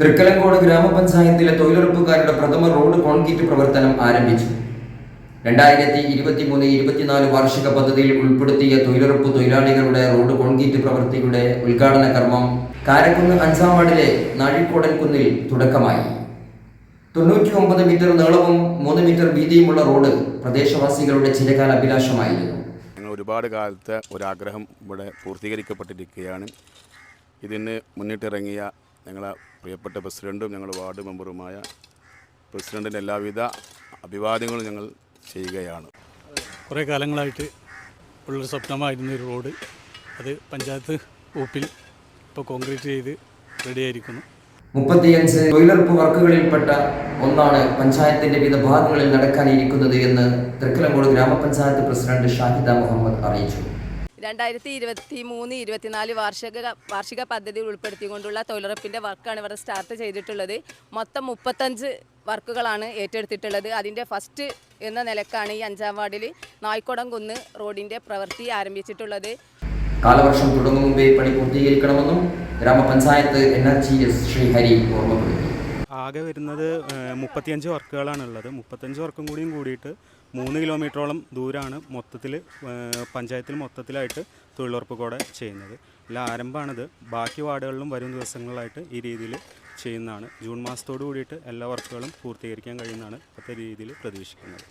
തൃക്കലങ്കോട് ഗ്രാമപഞ്ചായത്തിലെ തൊഴിലുറപ്പുകാരുടെ പ്രഥമ road concrete പ്രവർത്തനം ആരംഭിച്ചു. രണ്ടായിരത്തി ഇരുപത്തിമൂന്ന് ഇരുപത്തിനാല് വാർഷിക പദ്ധതിയിൽ ഉൾപ്പെടുത്തിയ തൊഴിലുറപ്പ് തൊഴിലാളികളുടെ റോഡ് കോൺക്രീറ്റ് പ്രവൃത്തിയുടെ ഉദ്ഘാടന കർമ്മം കാരക്കുന്ന് അഞ്ചാം വാർഡിലെ നാഴിക്കോടൻ കുന്നിൽ തുടക്കമായി. തൊണ്ണൂറ്റി ഒമ്പത് മീറ്റർ നീളവും മൂന്ന് മീറ്റർ വീതിയുമുള്ള റോഡ് പ്രദേശവാസികളുടെ ചിരകാല അഭിലാഷമായിരുന്നു ഒരുപാട് കാലത്തെ ഒരാഗ്രഹം ഇവിടെ പൂർത്തീകരിക്കപ്പെട്ടിരിക്കുകയാണ്. ഇതിന് മുന്നിട്ടിറങ്ങിയ ഞങ്ങളെ പ്രിയപ്പെട്ട പ്രസിഡന്റും ഞങ്ങൾ വാർഡ് മെമ്പറുമായ പ്രസിഡന്റിന്റെ എല്ലാവിധ അഭിവാദ്യങ്ങളും ഞങ്ങൾ ചെയ്യുകയാണ്. കുറേ കാലങ്ങളായിട്ട് ഉള്ളൊരു സ്വപ്നമായിരുന്നു ഒരു റോഡ്. അത് പഞ്ചായത്ത് ഊപ്പിൽ ഇപ്പോൾ കോൺക്രീറ്റ് ചെയ്ത് റെഡിയായിരിക്കുന്നു മുപ്പത്തിയഞ്ച് തൊഴിലുറപ്പ് വർക്കുകളിൽപ്പെട്ട ഒന്നാണ് പഞ്ചായത്തിന്റെ വിവിധ ഭാഗങ്ങളിൽ നടക്കാനിരിക്കുന്നത് എന്ന് തൃക്കലങ്കോട് ഗ്രാമപഞ്ചായത്ത് പ്രസിഡന്റ് ഷാഹിദ മുഹമ്മദ് അറിയിച്ചു. രണ്ടായിരത്തി ഇരുപത്തി മൂന്ന് ഇരുപത്തിനാല് വാർഷിക വാർഷിക പദ്ധതിയിൽ ഉൾപ്പെടുത്തിക്കൊണ്ടുള്ള തൊഴിലുറപ്പിന്റെ വർക്കാണ് ഇവിടെ സ്റ്റാർട്ട് ചെയ്തിട്ടുള്ളത്. മൊത്തം മുപ്പത്തഞ്ച് വർക്കുകളാണ് ഏറ്റെടുത്തിട്ടുള്ളത്. അതിന്റെ ഫസ്റ്റ് എന്ന നിലക്കാണ് ഈ അഞ്ചാം വാർഡിൽ നായ്ക്കുടം കുന്ന് റോഡിന്റെ പ്രവൃത്തി ആരംഭിച്ചിട്ടുള്ളത്. കാലവർഷം തുടങ്ങും മുമ്പേ പണി പൂർത്തീകരിക്കണമെന്നും ഗ്രാമപഞ്ചായത്ത് N R G S Sreehari ഓർമ്മപ്പെടുത്തി. ആകെ വരുന്നത് മുപ്പത്തിയഞ്ച് വർക്കുകളാണുള്ളത്. മുപ്പത്തഞ്ച് വർക്കും കൂടിയും കൂടിയിട്ട് മൂന്ന് കിലോമീറ്ററോളം ദൂരമാണ് മൊത്തത്തിൽ പഞ്ചായത്തിൽ മൊത്തത്തിലായിട്ട് തൊഴിലുറപ്പ് കൂടെ ചെയ്യുന്നത്. അല്ല ആരംഭമാണിത്. ബാക്കി വാർഡുകളിലും വരും ദിവസങ്ങളിലായിട്ട് ഈ രീതിയിൽ ചെയ്യുന്നതാണ്. ജൂൺ മാസത്തോടു കൂടിയിട്ട് എല്ലാ വർക്കുകളും പൂർത്തീകരിക്കാൻ കഴിയുന്നതാണ് ഇപ്പോഴത്തെ രീതിയിൽ പ്രതീക്ഷിക്കുന്നത്.